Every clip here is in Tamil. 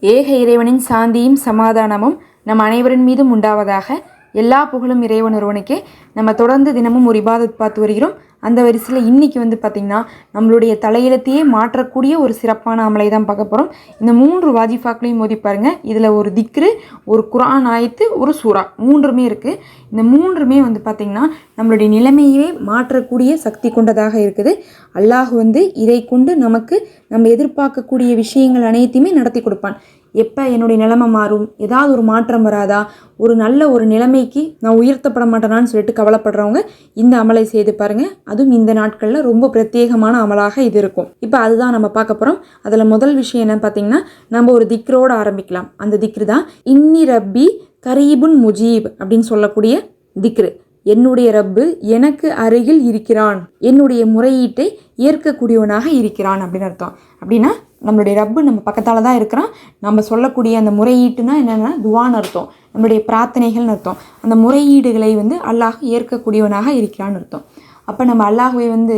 ஏக இறைவனின் சாந்தியும் சமாதானமும் நம் அனைவரின் மீதும் உண்டாவதாக எல்லா புகழும் இறைவன் ஒருவனுக்கே. நம்ம தொடர்ந்து தினமும் ஒரு இபாதத் பார்த்து வருகிறோம். அந்த வரிசையில் இன்றைக்கி வந்து பார்த்திங்கன்னா நம்மளுடைய தலையெழுத்தையே மாற்றக்கூடிய ஒரு சிறப்பான அமலை தான் பார்க்க போகிறோம் இந்த மூன்று வாஜிஃபாக்களையும் மோதி பாருங்கள் இதில் ஒரு திக்ரு ஒரு குரான் ஆயத்து ஒரு சூறா மூன்றுமே இருக்குது இந்த மூன்றுமே வந்து பார்த்திங்கன்னா நம்மளுடைய நிலைமையே மாற்றக்கூடிய சக்தி கொண்டதாக இருக்குது. அல்லாஹ் வந்து இதை கொண்டு நமக்கு நம்ம எதிர்பார்க்கக்கூடிய விஷயங்கள் அனைத்தையுமே நடத்தி கொடுப்பான். எப்போ என்னுடைய நிலைமை மாறும்? ஏதாவது ஒரு மாற்றம் வராதா? ஒரு நல்ல ஒரு நிலைமைக்கு நான் உயர்த்தப்பட மாட்டேனான்னு சொல்லிட்டு கவலைப்படுறவங்க இந்த அமலை செய்து பாருங்கள் அதுவும் இந்த நாட்களில் ரொம்ப பிரத்யேகமான அமலாக இது இருக்கும். இப்போ அதுதான் நம்ம பார்க்க போகிறோம் அதில் முதல் விஷயம் என்னன்னு பார்த்தீங்கன்னா நம்ம ஒரு திக்ரோடு ஆரம்பிக்கலாம். அந்த திக்ரு தான் இன்னி ரப்பி கரீபுன் முஜீப் அப்படின்னு சொல்லக்கூடிய திக்ரு. என்னுடைய ரப்பு எனக்கு அருகில் இருக்கிறான். என்னுடைய முறையீட்டை ஏற்கக்கூடியவனாக இருக்கிறான் அப்படின்னு அர்த்தம். அப்படின்னா நம்மளுடைய ரப்பு நம்ம பக்கத்தால் தான் இருக்கிறான். நம்ம சொல்லக்கூடிய அந்த முறையீட்டுனா என்னென்னா துவான்னு அர்த்தம். நம்மளுடைய பிரார்த்தனைகள்னு அர்த்தம். அந்த முறையீடுகளை வந்து அல்லாஹ் ஏற்கக்கூடியவனாக இருக்கிறான்னு அர்த்தம். அப்போ நம்ம அல்லாஹுவை வந்து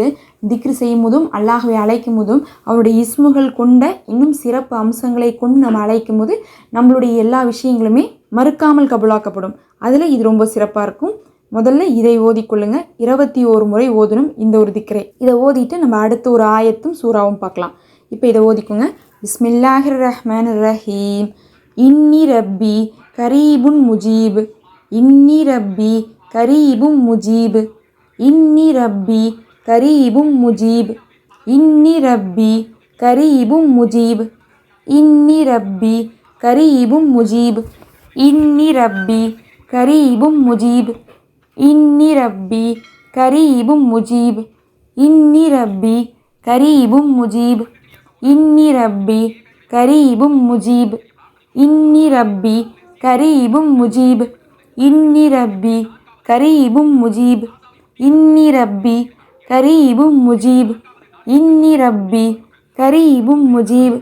திக்ரு செய்யும் போதும் அல்லாஹுவை அழைக்கும் போதும் அவருடைய இஸ்முகள் கொண்ட இன்னும் சிறப்பு அம்சங்களை கொண்டு நம்ம அழைக்கும் போது நம்மளுடைய எல்லா விஷயங்களுமே மறுக்காமல் கபுலாக்கப்படும். அதில் இது ரொம்ப சிறப்பாக இருக்கும். முதல்ல இதை ஓதிக்கொள்ளுங்க இருபத்தி ஓரு முறை ஓதணும் இந்த ஒரு திக்கரை இதை ஓதிட்டு நம்ம அடுத்த ஒரு ஆயத்தும் சூறாவும் பார்க்கலாம். இப்போ இதை ஓதிக்கோங்க. பிஸ்மில்லாஹிர் ரஹ்மான் ரஹீம் இன்னி ரப்பி கரீபுன் முஜீப். இன்னி ரப்பி கரீபும் முஜீப். இன்னி ரப்பி கரீபும் முஜீப். இன்னி ரப்பி கரீபும் முஜீப். இன்னி ரப்பி கரீபும் முஜீப். இன்னி ரப்பி கரீபும் முஜீப். இன்னி ரப்பி கரீபும் முஜீப். இன்னி ரப்பி கரீபும் முஜீப். இன்னி ரப்பி கரீபும் முஜீப். இன்னி ரப்பி கரீபும் முஜீப். இன்னி ரப்பி கரீபும் முஜீப். இன்னி ரப்பி கரீபும் முஜீப். இன்னி ரப்பி கரீபும் முஜீப்.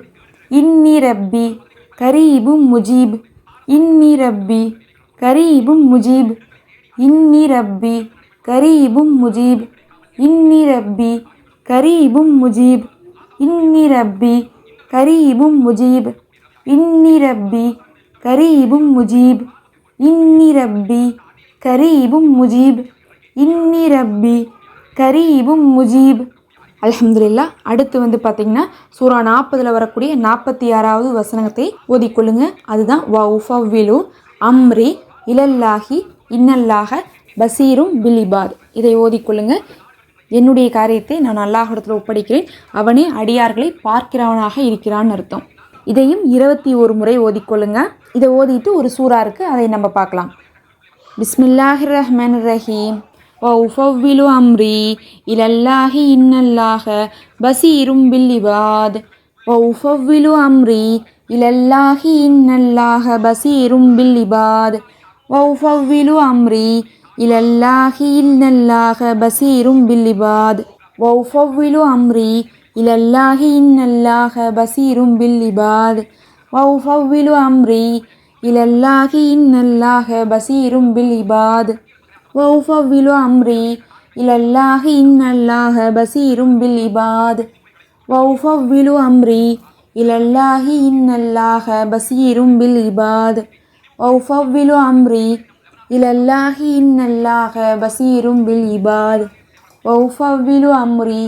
இன்னி ரப்பி கரீபும் முஜீப். இன்னி ரப்பி கரீபும் முஜீப். இன்னி ரப்பி கரீபும் முஜீப். இன்னி ரப்பி கரீபும் முஜீப். இன்னி ரப்பி கரீபும் முஜீப். இன்னி ரப்பி கரீபும் முஜீப். இன்னி ரப்பி கரீபும் முஜீப். இன்னி ரப்பி கரீபும் முஜீப். அலமதுல்லா அடுத்து வந்து பார்த்தீங்கன்னா சூரா நாற்பதில் வரக்கூடிய நாற்பத்தி ஆறாவது வசனத்தை ஓதிக்கொள்ளுங்க. அதுதான் வ உஃபவ்விலு அம்ரி இலல்லாஹி இன்னல்லாக பசீரும் பிலிபாத். இதை ஓதிக்கொள்ளுங்க. என்னுடைய காரியத்தை நான் அல்லாஹிடத்தில் ஒப்படைக்கிறேன். அவனே அடியார்களை பார்க்கிறவனாக இருக்கிறான்னு அர்த்தம். இதையும் இருபத்தி ஒரு முறை ஓதிக்கொள்ளுங்க. இதை ஓதிட்டு ஒரு சூறா இருக்குது அதை நம்ம பார்க்கலாம். பிஸ்மில்லாஹிர் ரஹ்மான் ரஹீம். وأفوّل أمري إلى الله إن الله بصير بالعباد وأفوّل أمري إلى الله إن الله بصير بالعباد وأفوّل أمري إلى الله إن الله بصير بالعباد وأفوّل أمري إلى الله إن الله بصير بالعباد وأفوّل أمري إلى الله إن الله بصير بالعباد وأفوّل أمري إلى الله إن الله بصير بالعباد وأفوّل أمري إلى الله إن الله بصير بالعباد وأفوّل أمري إلى الله إن الله بصير بالعباد وأفوّل أمري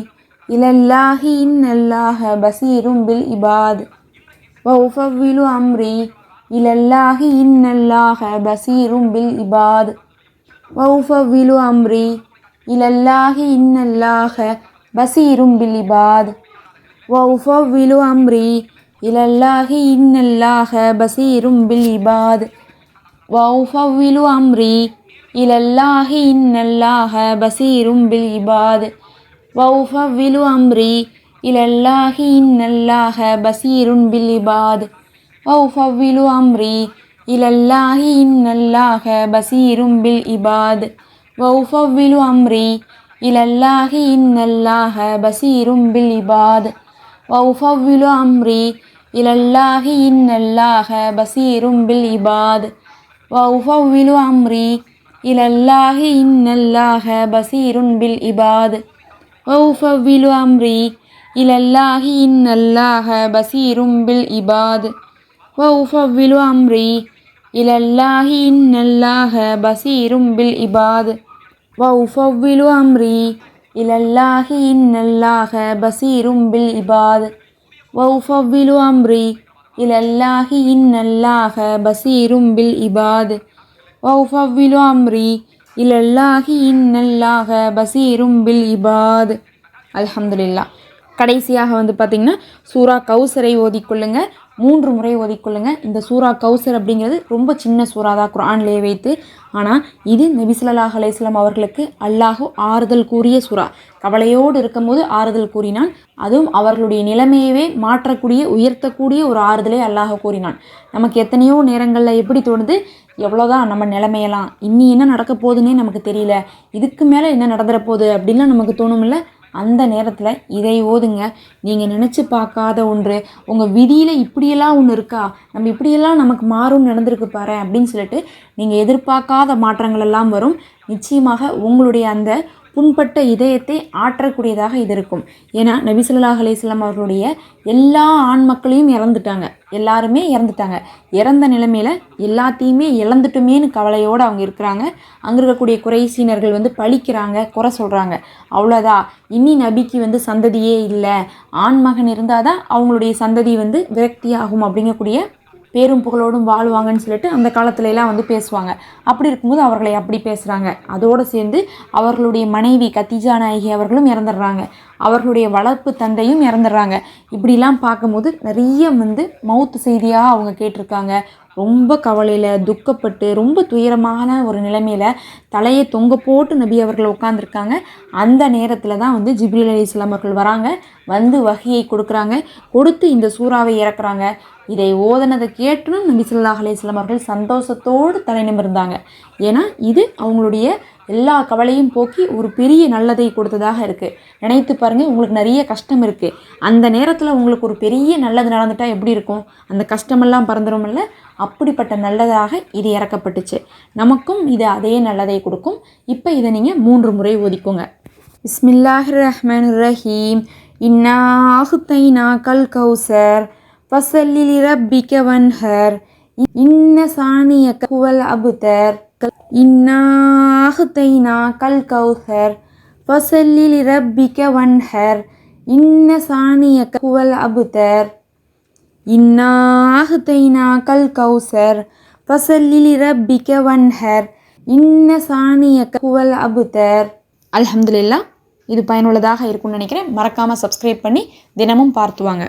إلى الله إن الله بصير بالعباد وأفوّل أمري إلى الله إن الله بصير بالعباد وأفوّل أمري إلى الله إن الله بصير بالعباد وأفوّل أمري إلى الله إن الله بصير بالعباد وأفوّل أمري إلى الله إن الله بصير بالعباد وأفوّل أمري إلى الله إن الله بصير بالعباد وأفوّل أمري إلى الله إن الله بصير بالعباد وأفوّل أمري إلى الله إن الله بصير بالعباد وأفوّل أمري إلى الله إن الله بصير بالعباد وأفوّل أمري إلى الله إن الله بصير بالعباد وأفوّل أمري إلى الله إن الله بصير بالعباد وأفوض أمري இலல்லாஹி இன்னல்லாஹ பசீரும் பில் இபாத் வஃபவ்விலு அம்ரி இலல்லாஹி இன்னல்லாஹ பசீரும் பில் இபாத் வௌஃபவ்விலு அம்ரி இலல்லாஹி இன்னல்லாஹ பசீரும் பில் இபாத் வஃபவ்விலு அம்ரி இலல்லாஹி இன்னல்லாஹ பசீரும் பில் இபாத் அலமதுல்லா கடைசியாக வந்து பார்த்திங்கன்னா சூரா கௌசரை ஓதிக்கொள்ளுங்கள் மூன்று முறை ஓதிக்கொள்ளுங்க. இந்த சூரா கௌசர் அப்படிங்கிறது ரொம்ப சின்ன சூறா தான் குரான்லேயே வைத்து. ஆனால் இது நபிசுல்லாஹ் அலையம் அவர்களுக்கு அல்லாஹு ஆறுதல் கூறிய சூறா. கவலையோடு இருக்கும்போது ஆறுதல் கூறினான். அதுவும் அவர்களுடைய நிலைமையவே மாற்றக்கூடிய உயர்த்தக்கூடிய ஒரு ஆறுதலை அல்லாஹ் கூறினான். நமக்கு எத்தனையோ நேரங்களில் எப்படி தோணுது? எவ்வளோதான் நம்ம நிலைமையெல்லாம் இன்னி என்ன நடக்க போகுதுன்னே நமக்கு தெரியல. இதுக்கு மேலே என்ன நடந்துற போகுது அப்படின்லாம் நமக்கு தோணுமில்ல. அந்த நேரத்தில் இதை ஓதுங்க. நீங்கள் நினச்சி பார்க்காத ஒன்று. உங்கள் விதியில் இப்படியெல்லாம் ஒன்று இருக்கா? நம்ம இப்படியெல்லாம் நமக்கு மாறும் நடந்திருக்கு பாரு அப்படின்னு சொல்லிட்டு நீங்கள் எதிர்பார்க்காத மாற்றங்கள் எல்லாம் வரும். நிச்சயமாக உங்களுடைய அந்த புண்பட்ட இதயத்தை ஆற்றக்கூடியதாக இது இருக்கும். ஏன்னா நபிசுல்லா அலிஸ்லாம் அவர்களுடைய எல்லா ஆண் மக்களையும் இறந்துட்டாங்க. எல்லாருமே இறந்துட்டாங்க. இறந்த நிலைமையில் எல்லாத்தையுமே இழந்துட்டுமேன்னு கவலையோடு அவங்க இருக்கிறாங்க. அங்கே இருக்கக்கூடிய குறைசீனர்கள் வந்து பழிக்கிறாங்க குறை சொல்கிறாங்க அவ்வளோதான் இனி நபிக்கு வந்து சந்ததியே இல்லை. ஆண் மகன் இருந்தால் தான் அவங்களுடைய சந்ததி வந்து விரக்தியாகும் அப்படிங்கக்கூடிய பேரும் புகழோடும் வாழ்வாங்கன்னு சொல்லிட்டு அந்த காலத்துல எல்லாம் வந்து பேசுவாங்க. அப்படி இருக்கும்போது அவர்களை அப்படி பேசுகிறாங்க அதோடு சேர்ந்து அவர்களுடைய மனைவி கத்திஜா நாயகி அவர்களும் இறந்துடுறாங்க. அவர்களுடைய வளர்ப்பு தந்தையும் இறந்துடுறாங்க. இப்படிலாம் பார்க்கும்போது நிறைய வந்து மவுத்து செய்தியாக அவங்க கேட்டிருக்காங்க. ரொம்ப கவலையில் துக்கப்பட்டு ரொம்ப துயரமான ஒரு நிலைமையில் தலையை தொங்க போட்டு நபி அவர்கள் உட்காந்துருக்காங்க அந்த நேரத்தில் தான் வந்து ஜிப்ரில் அலி இஸ்லாம் அவர்கள் வராங்க. வந்து வகையை கொடுக்குறாங்க. கொடுத்து இந்த சூறாவை இறக்குறாங்க. இதை ஓதனதை கேட்டும் நபி சொல்லாஹ் அலைஹி வஸல்லம் அவர்கள் சந்தோஷத்தோடு தலை நிமிர்ந்தாங்க. ஏன்னா இது அவங்களுடைய எல்லா கவலையும் போக்கி ஒரு பெரிய நல்லதை கொடுத்ததாக இருக்குது நினைத்து பாருங்கள் உங்களுக்கு நிறைய கஷ்டம் இருக்குது அந்த நேரத்தில் உங்களுக்கு ஒரு பெரிய நல்லது நடந்துட்டால் எப்படி இருக்கும்? அந்த கஷ்டமெல்லாம் பறந்துருமில்ல அப்படிப்பட்ட நல்லதாக இது இறக்கப்பட்டுச்சு. நமக்கும் இது அதே நல்லதை கொடுக்கும். இப்போ இதை நீங்கள் மூன்று முறை ஒதிக்குங்க இஸ்மில்லாஹ் ரஹ்மான் ரஹீம் இன்னா ஆஹுத்தைனா கல் கௌசர் ஃபசல்லி ரப்பிக்க வன்ஹர் இன்ன சாணிய குவல் அபுதர் இன்னா ஆஹுத்தைனா கல் கௌசர் ஃபசல்லி ரப்பிக்க வன்ஹர் இன்ன சாணிய குவல் அபுதர் இன்னா கல் கௌசர் ஃபசல்லி ரப்பிக்க வன்ஹர் இன்ன சாணிய குவல் அபுதர். அலமதுல்லா இது பயனுள்ளதாக இருக்கும்னு நினைக்கிறேன். மறக்காமல் சப்ஸ்கிரைப் பண்ணி தினமும் பார்த்துவாங்க